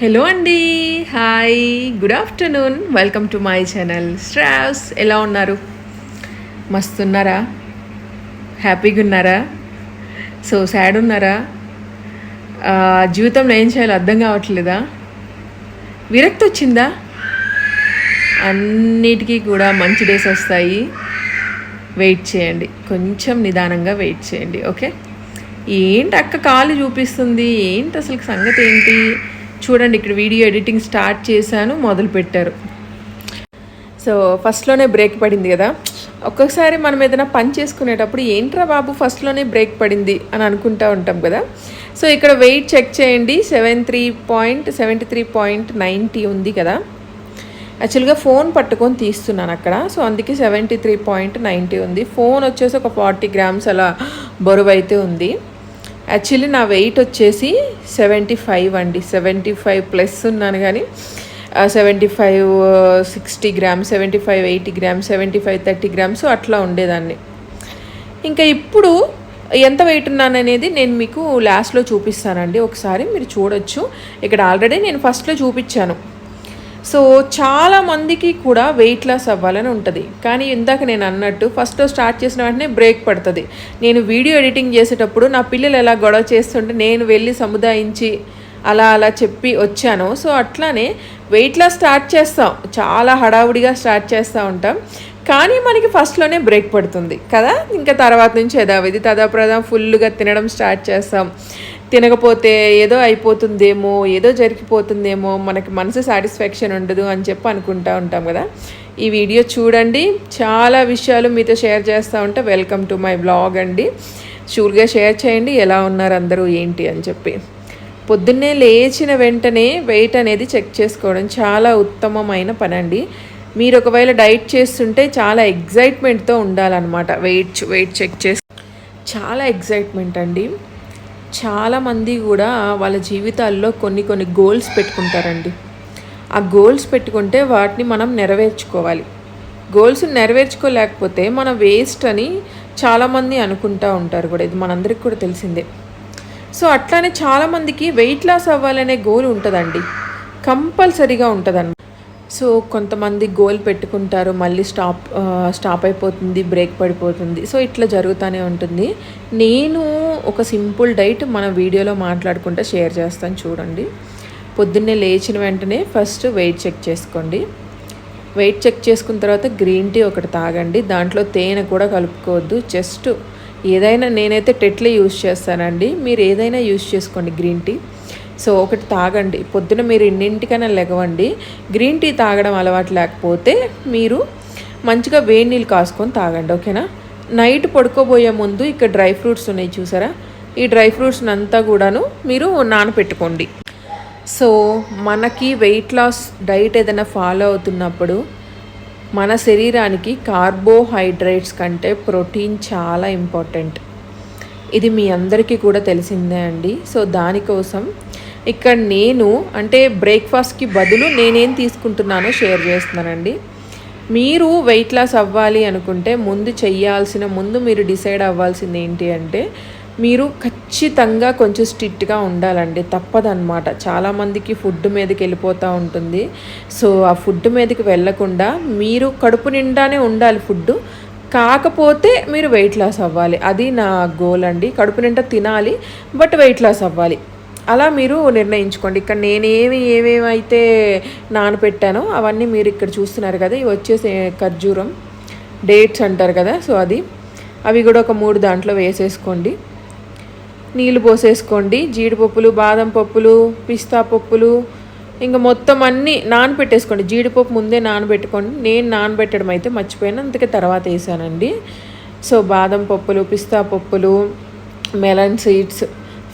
Hello అండి hi good afternoon welcome to my channel స్ట్రావ్స్ ఎలా ఉన్నారు? మస్తున్నారా? హ్యాపీగా ఉన్నారా? సో సాడ్ ఉన్నారా? జీవితంలో ఏం చేయాలో అర్థం కావట్లేదా? విరక్తి వచ్చిందా? అన్నిటికీ కూడా మంచి డేస్ వస్తాయి. వెయిట్ చేయండి. కొంచెం నిదానంగా వెయిట్ చేయండి. ఓకే ఏంటి అక్క కాలు చూపిస్తుంది? ఏంటి అసలు సంగతి ఏంటి? చూడండి ఇక్కడ వీడియో ఎడిటింగ్ స్టార్ట్ చేశాను మొదలు పెట్టారు. సో ఫస్ట్లోనే బ్రేక్ పడింది కదా. ఒక్కొక్కసారి మనం ఏదైనా పని చేసుకునేటప్పుడు ఏంట్రా బాబు ఫస్ట్లోనే బ్రేక్ పడింది? అని అనుకుంటా ఉంటాం కదా. సో ఇక్కడ వెయిట్ చెక్ చేయండి. Seven three point seventy three point ninety ఉంది కదా. యాక్చువల్గా ఫోన్ పట్టుకొని తీస్తున్నాను అక్కడ. సో అందుకే సెవెంటీ త్రీ పాయింట్ నైంటీ ఉంది. ఫోన్ వచ్చేసి ఒక ఫార్టీ గ్రామ్స్ అలా బరువు అయితే ఉంది. యాక్చువల్లీ నా వెయిట్ వచ్చేసి సెవెంటీ ఫైవ్ అండి. సెవెంటీ ఫైవ్ ప్లస్ ఉన్నాను కానీ seventy five sixty grams seventy five eighty grams seventy five thirty grams అట్లా ఉండేదాన్ని. ఇంకా ఇప్పుడు ఎంత వెయిట్ ఉన్నాననేది నేను మీకు లాస్ట్లో చూపిస్తానండి. ఒకసారి మీరు చూడొచ్చు. ఇక్కడ ఆల్రెడీ నేను ఫస్ట్లో చూపించాను. సో చాలా మందికి కూడా వెయిట్ లాస్ అవ్వాలని ఉంటుంది. కానీ ఇందాక నేను అన్నట్టు ఫస్ట్ స్టార్ట్ చేసిన వెంటనే బ్రేక్ పడుతుంది. నేను వీడియో ఎడిటింగ్ చేసేటప్పుడు నా పిల్లలు ఎలా గొడవ చేస్తుంటే నేను వెళ్ళి సముదాయించి అలా అలా చెప్పి వచ్చాను. సో అట్లానే వెయిట్ లాస్ స్టార్ట్ చేస్తాం. చాలా హడావుడిగా స్టార్ట్ చేస్తూ ఉంటాం. కానీ మనకి ఫస్ట్లోనే బ్రేక్ పడుతుంది కదా? ఇంకా తర్వాత నుంచి యథావిధి తదాప్రదం ఫుల్గా తినడం స్టార్ట్ చేస్తాం. తినకపోతే ఏదో అయిపోతుందేమో ఏదో జరిగిపోతుందేమో మనకి మనసు సాటిస్ఫాక్షన్ ఉండదు అని చెప్పి అనుకుంటా ఉంటాం కదా. ఈ వీడియో చూడండి. చాలా విషయాలు మీతో షేర్ చేస్తూ ఉంటే. వెల్కమ్ టు మై బ్లాగ్ అండి. షూర్గా షేర్ చేయండి. ఎలా ఉన్నారు అందరూ ఏంటి అని చెప్పి. పొద్దున్నే లేచిన వెంటనే వెయిట్ అనేది చెక్ చేసుకోవడం చాలా ఉత్తమమైన పని అండి మీరు ఒకవేళ డైట్ చేస్తుంటే చాలా ఎగ్జైట్మెంట్తో ఉండాలన్నమాట. వెయిట్ వెయిట్ చెక్ చేసి చాలా ఎగ్జైట్మెంట్ అండి. చాలామంది కూడా వాళ్ళ జీవితాల్లో కొన్ని కొన్ని గోల్స్ పెట్టుకుంటారండి. ఆ గోల్స్ పెట్టుకుంటే వాటిని మనం నెరవేర్చుకోవాలి. గోల్స్ నెరవేర్చుకోలేకపోతే మన వేస్ట్ అని చాలామంది అనుకుంటా ఉంటారు కూడా. ఇది మనందరికి కూడా తెలిసిందే. సో అట్లానే చాలామందికి వెయిట్ లాస్ అవ్వాలనే గోల్ ఉంటుందండి. కంపల్సరీగా ఉంటుందన్నమాట. సో కొంతమంది గోల్ పెట్టుకుంటారు మళ్ళీ స్టాప్ స్టాప్ అయిపోతుంది బ్రేక్ పడిపోతుంది. సో ఇట్లా జరుగుతూనే ఉంటుంది. నేను ఒక సింపుల్ డైట్ మన వీడియోలో మాట్లాడుకుంటే షేర్ చేస్తాను చూడండి. పొద్దున్నే లేచిన వెంటనే ఫస్ట్ వెయిట్ చెక్ చేసుకోండి. వెయిట్ చెక్ చేసుకున్న తర్వాత గ్రీన్ టీ ఒకటి తాగండి. దాంట్లో తేనె కూడా కలుపుకోవద్దు. జస్ట్ ఏదైనా నేనైతే టెట్లే యూస్ చేస్తానండి. మీరు ఏదైనా యూస్ చేసుకోండి గ్రీన్ టీ. సో ఒకటి తాగండి. పొద్దున మీరు ఇన్నింటికైనా లెగవండి గ్రీన్ టీ తాగడం అలవాటు లేకపోతే మీరు మంచిగా వేడి నీళ్ళు కాసుకొని తాగండి ఓకేనా? నైట్ పడుకోబోయే ముందు ఇక్కడ డ్రై ఫ్రూట్స్ ఉన్నాయి చూసారా? ఈ డ్రై ఫ్రూట్స్ని అంతా కూడాను మీరు నానపెట్టుకోండి. సో మనకి వెయిట్ లాస్ డైట్ ఏదైనా ఫాలో అవుతున్నప్పుడు మన శరీరానికి కార్బోహైడ్రేట్స్ కంటే ప్రోటీన్ చాలా ఇంపార్టెంట్ ఇది మీ అందరికీ కూడా తెలిసిందే అండి. సో దానికోసం ఇక్కడ నేను అంటే బ్రేక్ఫాస్ట్కి బదులు నేనేం తీసుకుంటున్నానో షేర్ చేస్తున్నానండి. మీరు వెయిట్ లాస్ అవ్వాలి అనుకుంటే ముందు చెయ్యాల్సిన ముందు మీరు డిసైడ్ అవ్వాల్సింది ఏంటి అంటే మీరు ఖచ్చితంగా కొంచెం స్ట్రిక్ట్గా ఉండాలండి. తప్పదనమాట చాలామందికి ఫుడ్ మీదకి వెళ్ళిపోతూ ఉంటుంది. సో ఆ ఫుడ్ మీదకి వెళ్ళకుండా మీరు కడుపు నిండానే ఉండాలి ఫుడ్ కాకపోతే మీరు వెయిట్ లాస్ అవ్వాలి. అది నా గోల్ అండి. కడుపు నిండా తినాలి బట్ వెయిట్ లాస్ అవ్వాలి. అలా మీరు నిర్ణయించుకోండి. ఇక్కడ నేనేమి ఏమేమైతే నానపెట్టానో అవన్నీ మీరు ఇక్కడ చూస్తున్నారు కదా ఇవి వచ్చేసి ఖర్జూరం డేట్స్ అంటారు కదా సో అది. అవి కూడా ఒక మూడు దాంట్లో వేసేసుకోండి. నీళ్ళు పోసేసుకోండి. జీడిపప్పులు బాదం పప్పులు పిస్తా పప్పులు ఇంకా మొత్తం అన్నీ నానబెట్టేసుకోండి జీడిపప్పు ముందే నానబెట్టుకోండి. నేను నానబెట్టడం అయితే మర్చిపోయాను అందుకే తర్వాత వేసానండి. సో బాదం పప్పులు పిస్తా పప్పులు మెలన్ సీడ్స్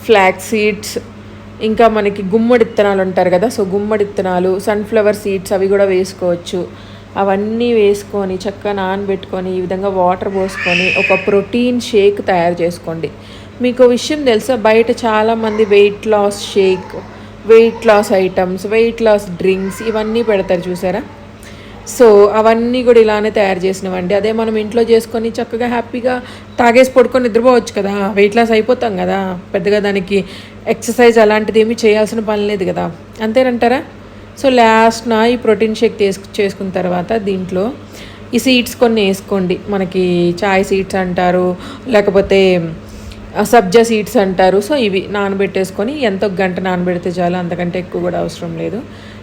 ఫ్లాక్ సీడ్స్ ఇంకా మనకి గుమ్మడి ఇత్తనాలు ఉంటారు కదా సో గుమ్మడి ఇత్తనాలు సన్ఫ్లవర్ సీడ్స్ అవి కూడా వేసుకోవచ్చు. అవన్నీ వేసుకొని చక్కగా నానబెట్టుకొని ఈ విధంగా వాటర్ పోసుకొని ఒక ప్రోటీన్ షేక్ తయారు చేసుకోండి. మీకు విషయం తెలుసా? బయట చాలామంది weight loss shake weight loss items weight loss drinks ఇవన్నీ పెడతారు చూసారా? సో అవన్నీ కూడా ఇలానే తయారు చేసినవండి. అదే మనం ఇంట్లో చేసుకొని చక్కగా హ్యాపీగా తాగేసి పడుకొని నిద్రపోవచ్చు కదా. వెయిట్ లాస్ అయిపోతాం కదా. పెద్దగా దానికి ఎక్సర్సైజ్ అలాంటిది ఏమీ చేయాల్సిన పని లేదు కదా. అంతేనంటారా? సో లాస్ట్న ఈ ప్రోటీన్ షేక్ తీసుకు చేసుకున్న తర్వాత దీంట్లో ఈ సీడ్స్ కొన్ని వేసుకోండి. మనకి చాయ్ సీడ్స్ అంటారు లేకపోతే సబ్జా సీడ్స్ అంటారు. సో ఇవి నానబెట్టేసుకొని ఎంత గంట నానబెడితే చాలు. అంతకంటే ఎక్కువ కూడా అవసరం లేదు.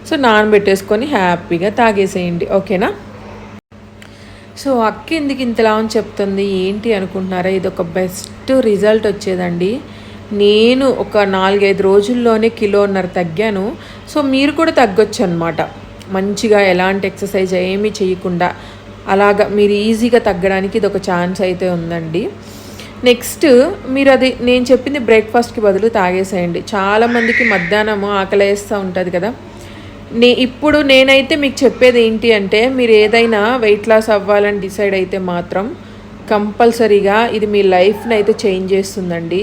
సో నానబెట్టేసుకొని హ్యాపీగా తాగేసేయండి ఓకేనా? సో అక్క ఎందుకు ఇంతలా అని చెప్తుంది ఏంటి అనుకుంటున్నారా? ఇది ఒక బెస్ట్ రిజల్ట్ వచ్చేదండి. నేను ఒక నాలుగైదు రోజుల్లోనే కిలోన్నర తగ్గాను. సో మీరు కూడా తగ్గొచ్చు అనమాట మంచిగా ఎలాంటి ఎక్సర్సైజ్ ఏమీ చేయకుండా అలాగా మీరు ఈజీగా తగ్గడానికి ఇది ఒక ఛాన్స్ అయితే ఉందండి. నెక్స్ట్ మీరు అది నేను చెప్పింది బ్రేక్ఫాస్ట్కి బదులు తాగేసేయండి. చాలామందికి మధ్యాహ్నము ఆకలి వేస్తూ ఉంటుంది కదా. నే ఇప్పుడు నేనైతే మీకు చెప్పేది ఏంటి అంటే మీరు ఏదైనా వెయిట్ లాస్ అవ్వాలని డిసైడ్ అయితే మాత్రం కంపల్సరీగా ఇది మీ లైఫ్ని అయితే చేంజ్ చేస్తుందండి.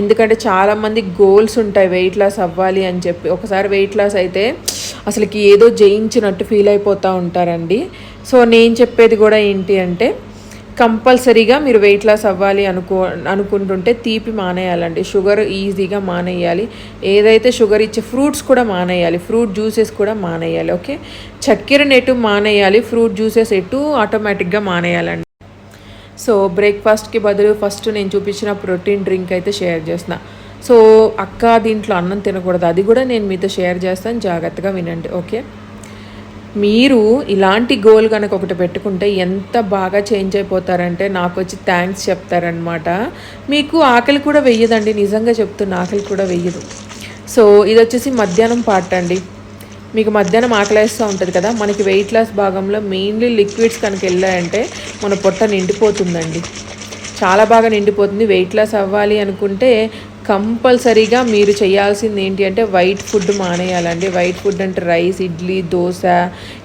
ఎందుకంటే చాలామంది గోల్స్ ఉంటాయి వెయిట్ లాస్ అవ్వాలి అని చెప్పి. ఒకసారి వెయిట్ లాస్ అయితే అసలుకి ఏదో జయించినట్టు ఫీల్ అయిపోతూ ఉంటారండి. సో నేను చెప్పేది కూడా ఏంటి అంటే కంపల్సరీగా మీరు వెయిట్ లాస్ అవ్వాలి అనుకో అనుకుంటుంటే తీపి మానేయాలండి. షుగర్ ఈజీగా మానేయాలి. ఏదైతే షుగర్ ఇచ్చే ఫ్రూట్స్ కూడా మానేయాలి. ఫ్రూట్ జ్యూసెస్ కూడా మానేయాలి ఓకే? చక్కెరను ఎటు మానేయాలి. ఫ్రూట్ జ్యూసెస్ ఎటు ఆటోమేటిక్గా మానేయాలండి. సో బ్రేక్ఫాస్ట్కి బదులు ఫస్ట్ నేను చూపించిన ప్రోటీన్ డ్రింక్ అయితే షేర్ చేసిన సో అక్క దీంట్లో అన్నం తినకూడదు. అది కూడా నేను మీతో షేర్ చేస్తాను. జాగ్రత్తగా వినండి ఓకే? మీరు ఇలాంటి గోల్ కనుక ఒకటి పెట్టుకుంటే ఎంత బాగా చేంజ్ అయిపోతారంటే నాకు వచ్చి థ్యాంక్స్ చెప్తారనమాట మీకు ఆకలి కూడా వెయ్యదండి నిజంగా చెప్తున్న ఆకలి కూడా వెయ్యదు. సో ఇది వచ్చేసి మధ్యాహ్నం పాట అండి. మీకు మధ్యాహ్నం ఆకలేస్తూ ఉంటుంది కదా మనకి వెయిట్ లాస్ భాగంలో మెయిన్లీ లిక్విడ్స్ కనుక వెళ్ళాయంటే మన పొట్ట నిండిపోతుందండి. చాలా బాగా నిండిపోతుంది వెయిట్ లాస్ అవ్వాలి అనుకుంటే కంపల్సరీగా మీరు చేయాల్సింది ఏంటి అంటే వైట్ ఫుడ్ మానేయాలండి. వైట్ ఫుడ్ అంటే రైస్ ఇడ్లీ దోశ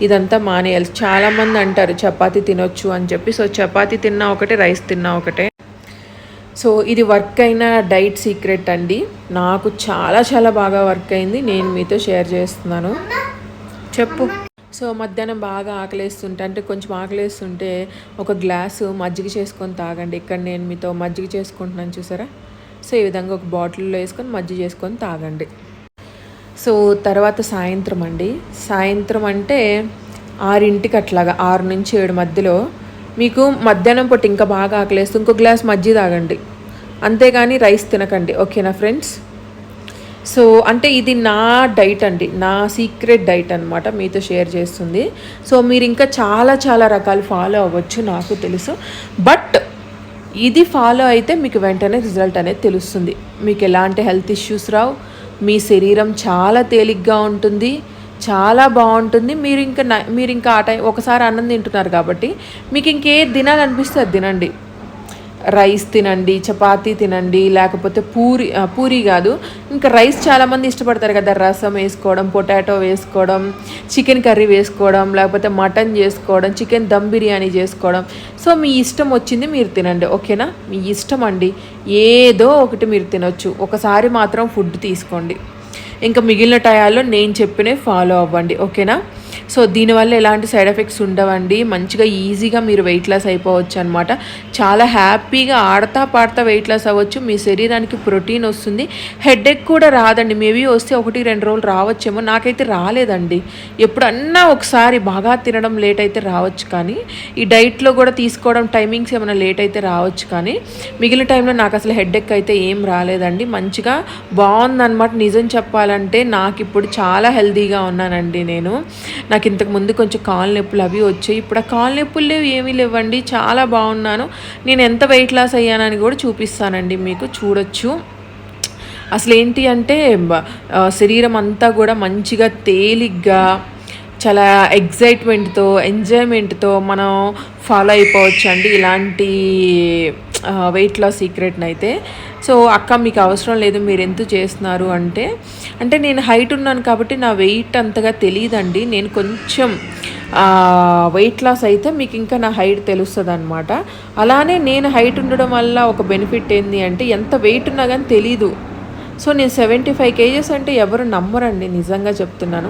ఇదంతా మానేయాలి. చాలామంది అంటారు చపాతీ తినొచ్చు అని చెప్పి. సో చపాతీ తిన్నా ఒకటే రైస్ తిన్నా ఒకటే. సో ఇది వర్క్ అయిన డైట్ సీక్రెట్ అండి. నాకు చాలా చాలా బాగా వర్క్ అయింది. నేను మీతో షేర్ చేస్తున్నాను. చెప్పు. సో మధ్యాహ్నం బాగా ఆకలేస్తుంటే అంటే కొంచెం ఆకలేస్తుంటే ఒక గ్లాసు మజ్జిగ చేసుకొని తాగండి. ఇక్కడ నేను మీతో మజ్జిగ చేసుకుంటున్నాను చూసారా? సో ఈ విధంగా ఒక బాటిల్లో వేసుకొని మజ్జి చేసుకొని తాగండి. సో తర్వాత సాయంత్రం అండి. సాయంత్రం అంటే ఆరింటికి అట్లాగా ఆరు నుంచి ఏడు మధ్యలో మీకు మధ్యాహ్నం పూట ఇంకా బాగా ఆకలేస్తే ఇంకో గ్లాస్ మజ్జి తాగండి. అంతేగాని రైస్ తినకండి ఓకేనా ఫ్రెండ్స్? సో అంటే ఇది నా డైట్ అండి నా సీక్రెట్ డైట్ అనమాట మీతో షేర్ చేస్తుంది. సో మీరు ఇంకా చాలా చాలా రకాలు ఫాలో అవ్వచ్చు నాకు తెలుసు. బట్ ఇది ఫాలో అయితే మీకు వెంటనే రిజల్ట్ అనేది తెలుస్తుంది. మీకు ఎలాంటి హెల్త్ ఇష్యూస్ రావు. మీ శరీరం చాలా తేలిగ్గా ఉంటుంది. చాలా బాగుంటుంది. మీరు ఇంకా మీరు ఇంకా ఆ టైం ఒకసారి అన్నం తింటున్నారు కాబట్టి మీకు ఇంకే తినాలనిపిస్తే అది తినండి. రైస్ తినండి చపాతీ తినండి లేకపోతే పూరి పూరి కాదు. ఇంకా రైస్ చాలామంది ఇష్టపడతారు కదా రసం వేసుకోవడం పొటాటో వేసుకోవడం చికెన్ కర్రీ వేసుకోవడం లేకపోతే మటన్ చేసుకోవడం చికెన్ దమ్ బిర్యానీ చేసుకోవడం. సో మీ ఇష్టం వచ్చింది మీరు తినండి ఓకేనా? మీ ఇష్టం అండి. ఏదో ఒకటి మీరు తినొచ్చు. ఒకసారి మాత్రం ఫుడ్ తీసుకోండి. ఇంకా మిగిలిన టయాల్లో నేను చెప్పినే ఫాలో అవ్వండి ఓకేనా? సో దీనివల్ల ఎలాంటి సైడ్ ఎఫెక్ట్స్ ఉండవండి. మంచిగా ఈజీగా మీరు వెయిట్ లాస్ అయిపోవచ్చు అనమాట చాలా హ్యాపీగా ఆడతా పాడతా వెయిట్ లాస్ అవ్వచ్చు. మీ శరీరానికి ప్రోటీన్ వస్తుంది. హెడేక్ కూడా రాదండి. మేబీ వస్తే ఒకటి రెండు రోజులు రావచ్చేమో. నాకైతే రాలేదండి. ఎప్పుడన్నా ఒకసారి బాగా తినడం లేట్ అయితే రావచ్చు కానీ ఈ డైట్లో కూడా తీసుకోవడం టైమింగ్స్ ఏమైనా లేట్ అయితే రావచ్చు కానీ మిగిలిన టైంలో నాకు అసలు హెడేక్ అయితే ఏం రాలేదండి. మంచిగా బాగుందన్నమాట. నిజం చెప్పాలంటే నాకు ఇప్పుడు చాలా హెల్దీగా ఉన్నానండి నేను. నాకు ఇంతకు ముందు కొంచెం కాళ్ళ నొప్పులు అవి వచ్చాయి. ఇప్పుడు ఆ కాళ్ళ నొప్పులు లేవు ఏమీ లేవండి. చాలా బాగున్నాను. నేను ఎంత వెయిట్ లాస్ అయ్యానని కూడా చూపిస్తానండి మీకు. చూడొచ్చు. అసలు ఏంటి అంటే శరీరం అంతా కూడా మంచిగా తేలిగ్గా చాలా ఎగ్జైట్మెంట్తో ఎంజాయ్మెంట్తో మనం ఫాలో అయిపోవచ్చు అండి ఇలాంటి వెయిట్ లాస్ సీక్రెట్ని అయితే సో అక్క మీకు అవసరం లేదు మీరు ఎంత చేస్తున్నారు అంటే అంటే నేను హైట్ ఉన్నాను కాబట్టి నా వెయిట్ అంతగా తెలియదండి నేను కొంచెం వెయిట్ లాస్ అయితే మీకు ఇంకా నా హైట్ తెలుస్తుంది అనమాట అలానే నేను హైట్ ఉండడం వల్ల ఒక బెనిఫిట్ ఏంటి అంటే ఎంత వెయిట్ ఉన్నా కానీ తెలీదు. సో నేను సెవెంటీ ఫైవ్ కేజెస్ అంటే ఎవరు నమ్మరండి నిజంగా చెప్తున్నాను.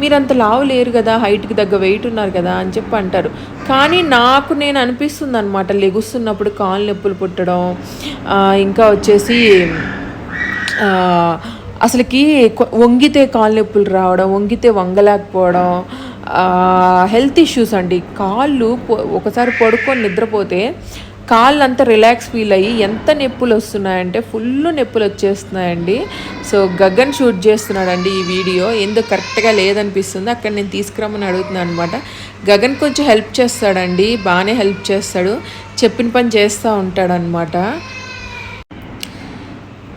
మీరు అంత లావు లేరు కదా హైట్కి తగ్గ వెయిట్ ఉన్నారు కదా అని చెప్పి అంటారు. కానీ నాకు నేను అనిపిస్తుంది అనమాట లెగుస్తున్నప్పుడు కాళ్ళు నొప్పులు పుట్టడం ఇంకా వచ్చేసి అసలుకి వంగితే కాళ్ళు నొప్పులు రావడం వంగితే వంగలేకపోవడం హెల్త్ ఇష్యూస్ అండి. కాళ్ళు ఒకసారి పడుకొని నిద్రపోతే కాళ్ళు అంతా రిలాక్స్ ఫీల్ అయ్యి ఎంత నొప్పులు వస్తున్నాయంటే ఫుల్ నొప్పులు వచ్చేస్తున్నాయండి. సో గగన్ షూట్ చేస్తున్నాడండి ఈ వీడియో ఎందుకు కరెక్ట్గా లేదనిపిస్తుంది? అక్కడ నేను తీసుకురమ్మని అడుగుతున్నాను అనమాట గగన్ కొంచెం హెల్ప్ చేస్తాడండి. బాగానే హెల్ప్ చేస్తాడు. చెప్పిన పని చేస్తూ ఉంటాడనమాట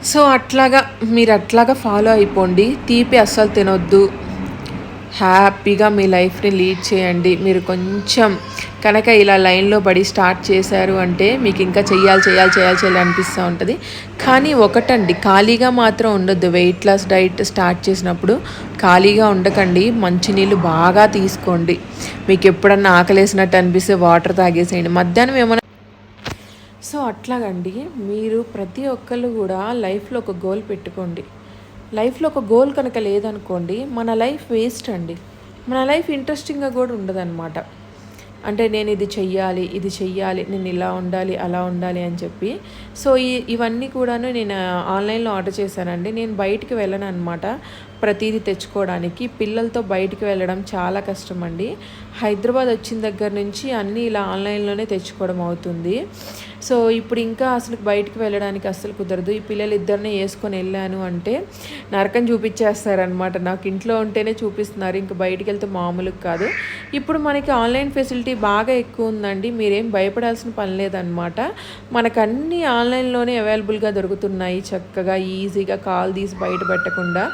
సో అట్లాగా మీరు అట్లాగా ఫాలో అయిపోండి. తీపి అస్సలు తినొద్దు. హ్యాపీగా మీ లైఫ్ని లీడ్ చేయండి. మీరు కొంచెం కనుక ఇలా లైన్లో పడి స్టార్ట్ చేశారు అంటే మీకు ఇంకా చేయాలి చేయాలి చేయాలి చేయాలి అనిపిస్తూ ఉంటుంది. కానీ ఒకటండి ఖాళీగా మాత్రం ఉండొద్దు. వెయిట్ లాస్ డైట్ స్టార్ట్ చేసినప్పుడు ఖాళీగా ఉండకండి. మంచినీళ్ళు బాగా తీసుకోండి. మీకు ఎప్పుడన్నా ఆకలేసినట్టు అనిపిస్తే వాటర్ తాగేసేయండి. మధ్యాహ్నం ఏమైనా సో అట్లాగండి. మీరు ప్రతి ఒక్కళ్ళు కూడా లైఫ్లో ఒక గోల్ పెట్టుకోండి. లైఫ్లో ఒక గోల్ కనుక లేదనుకోండి మన లైఫ్ వేస్ట్ అండి. మన లైఫ్ ఇంట్రెస్టింగ్గా కూడా ఉండదన్నమాట. అంటే నేను ఇది చెయ్యాలి ఇది చెయ్యాలి నేను ఇలా ఉండాలి అలా ఉండాలి అని చెప్పి. సో ఈ ఇవన్నీ కూడాను నేను ఆన్లైన్లో ఆర్డర్ చేశానండి. నేను బయటికి వెళ్ళను అనమాట ప్రతిదీ తెచ్చుకోవడానికి. పిల్లలతో బయటికి వెళ్ళడం చాలా కష్టం అండి హైదరాబాద్ వచ్చిన దగ్గర నుంచి అన్నీ ఇలా ఆన్లైన్లోనే తెచ్చుకోవడం అవుతుంది. సో ఇప్పుడు ఇంకా అసలు బయటికి వెళ్ళడానికి అస్సలు కుదరదు. ఈ పిల్లలు ఇద్దరిని వేసుకొని వెళ్ళాను అంటే నరకం చూపించేస్తారనమాట నాకు ఇంట్లో ఉంటేనే చూపిస్తున్నారు. ఇంకా బయటికి వెళ్తే మామూలుగా కాదు. ఇప్పుడు మనకి ఆన్లైన్ ఫెసిలిటీ బాగా ఎక్కువ ఉందండి. మీరేం భయపడాల్సిన పని లేదనమాట మనకు ఆన్లైన్లోనే అవైలబుల్గా దొరుకుతున్నాయి చక్కగా ఈజీగా కాల్ తీసి బయట పెట్టకుండా.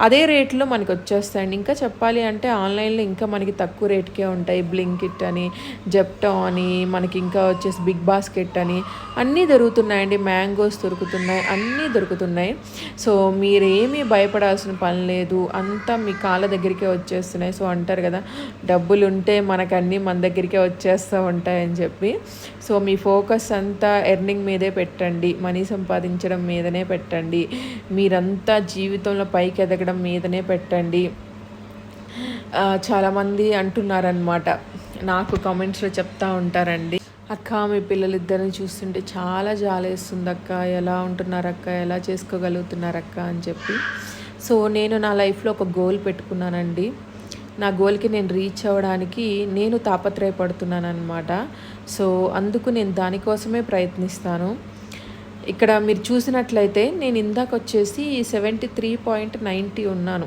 అదే రేట్లో మనకి వచ్చేస్తాయండి. ఇంకా చెప్పాలి అంటే ఆన్లైన్లో ఇంకా మనకి తక్కువ రేట్కే ఉంటాయి. బ్లింకిట్ అని జెప్టో అని మనకి ఇంకా వచ్చేసి బిగ్ బాస్కెట్ అని అన్నీ దొరుకుతున్నాయండి. మ్యాంగోస్ దొరుకుతున్నాయి. అన్నీ దొరుకుతున్నాయి. సో మీరేమీ భయపడాల్సిన పని లేదు. అంతా మీ కాళ్ళ దగ్గరికే వచ్చేస్తున్నాయి. సో అంటారు కదా డబ్బులు ఉంటే మనకు అన్నీ మన దగ్గరికే వచ్చేస్తూ ఉంటాయని చెప్పి. సో మీ ఫోకస్ అంతా ఎర్నింగ్ మీదే పెట్టండి. మనీ సంపాదించడం మీదనే పెట్టండి. మీరంతా జీవితంలో పైకి ఎదగడం మీదనే పెట్టండి. చాలామంది అంటున్నారనమాట నాకు కామెంట్స్లో చెప్తా ఉంటారండి. అక్క మీ పిల్లలిద్దరిని చూస్తుంటే చాలా జాలేస్తుంది అక్క ఎలా ఉంటున్నారు అక్క ఎలా చేసుకోగలుగుతున్నారు అక్క అని చెప్పి. సో నేను నా లైఫ్లో ఒక గోల్ పెట్టుకున్నానండి. నా గోల్కి నేను రీచ్ అవ్వడానికి నేను తాపత్రయపడుతున్నాను అనమాట సో అందుకు నేను దానికోసమే ప్రయత్నిస్తాను. ఇక్కడ మీరు చూసినట్లయితే నేను ఇందాక వచ్చేసి సెవెంటీ త్రీ పాయింట్ నైంటీ ఉన్నాను.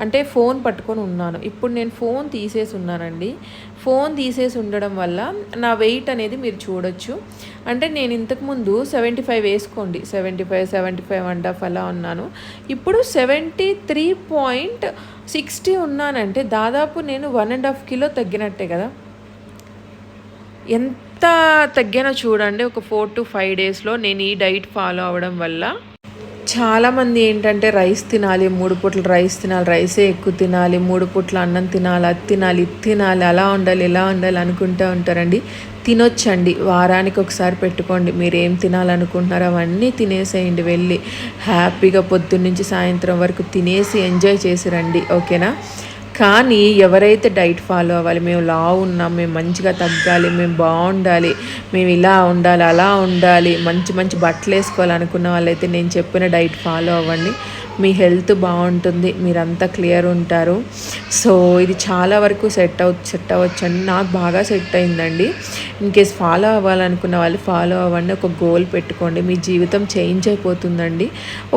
అంటే ఫోన్ పట్టుకొని ఉన్నాను. ఇప్పుడు నేను ఫోన్ తీసేసి ఉన్నానండి. ఫోన్ తీసేసి ఉండడం వల్ల నా వెయిట్ అనేది మీరు చూడొచ్చు. అంటే నేను ఇంతకుముందు సెవెంటీ ఫైవ్ వేసుకోండి. Seventy five seventy five and half అలా ఉన్నాను. ఇప్పుడు సెవెంటీ త్రీ పాయింట్ సిక్స్టీ ఉన్నానంటే దాదాపు నేను వన్ అండ్ హాఫ్ కిలో తగ్గినట్టే కదా. ఎంత తగ్గినా చూడండి ఒక ఫోర్ టు ఫైవ్ డేస్లో నేను ఈ డైట్ ఫాలో అవ్వడం వల్ల చాలామంది ఏంటంటే రైస్ తినాలి మూడు పూట్ల రైస్ తినాలి రైసే ఎక్కువ తినాలి మూడు పూట్ల అన్నం తినాలి అది తినాలి ఇది తినాలి అలా ఉండాలి ఇలా ఉండాలి అనుకుంటూ ఉంటారండి. తినొచ్చండి వారానికి ఒకసారి పెట్టుకోండి మీరు ఏం తినాలనుకుంటున్నారో అవన్నీ తినేసేయండి వెళ్ళి. హ్యాపీగా పొద్దున్నుంచి సాయంత్రం వరకు తినేసి ఎంజాయ్ చేసి రండి ఓకేనా? కానీ ఎవరైతే డైట్ ఫాలో అవ్వాలి మేము లావు ఉన్నాం మేము మంచిగా తగ్గాలి మేము బాగుండాలి మేము ఇలా ఉండాలి అలా ఉండాలి మంచి మంచి బట్టలు వేసుకోవాలి అనుకున్న వాళ్ళైతే నేను చెప్పిన డైట్ ఫాలో అవ్వండి. మీ హెల్త్ బాగుంటుంది మీరంతా క్లియర్ ఉంటారు. సో ఇది చాలా వరకు సెట్ అవు సెట్ అవ్వచ్చండి నాకు బాగా సెట్ అయిందండి. ఇన్ కేస్ ఫాలో అవ్వాలనుకున్న వాళ్ళు ఫాలో అవ్వండి. ఒక గోల్ పెట్టుకోండి. మీ జీవితం చేంజ్ అయిపోతుందండి.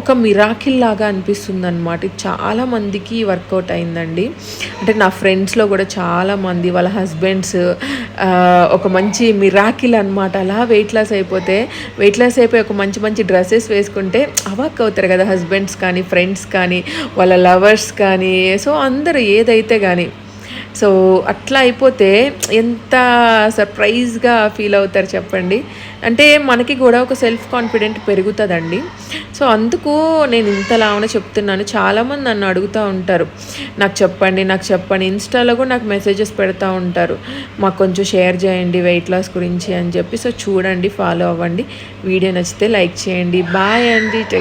ఒక మిరాకిల్ లాగా అనిపిస్తుంది అనమాట చాలా మందికి వర్కౌట్ అయిందండి. అంటే నా ఫ్రెండ్స్లో కూడా చాలా మంది వాళ్ళ హస్బెండ్స్ ఒక మంచి మిరాకిల్ అనమాట అలా వెయిట్ లాస్ అయిపోతే వెయిట్ లాస్ అయిపోయి ఒక మంచి మంచి డ్రెస్సెస్ వేసుకుంటే అవాక్ అవుతారు కదా హస్బెండ్స్ కానీ ఫ్రెండ్స్ కానీ వాళ్ళ లవర్స్ కానీ సో అందరూ ఏదైతే కానీ సో అట్లా అయిపోతే ఎంత సర్ప్రైజ్గా ఫీల్ అవుతారు చెప్పండి? అంటే మనకి కూడా ఒక సెల్ఫ్ కాన్ఫిడెంట్ పెరుగుతుందండి. సో అందుకు నేను ఇంతలానే చెప్తున్నాను. చాలామంది నన్ను అడుగుతూ ఉంటారు. నాకు చెప్పండి నాకు చెప్పండి. ఇన్స్టాలో కూడా నాకు మెసేజెస్ పెడతా ఉంటారు. మాకు కొంచెం షేర్ చేయండి వెయిట్ లాస్ గురించి అని చెప్పి. సో చూడండి ఫాలో అవ్వండి. వీడియో నచ్చితే లైక్ చేయండి. బాయ్ అండి.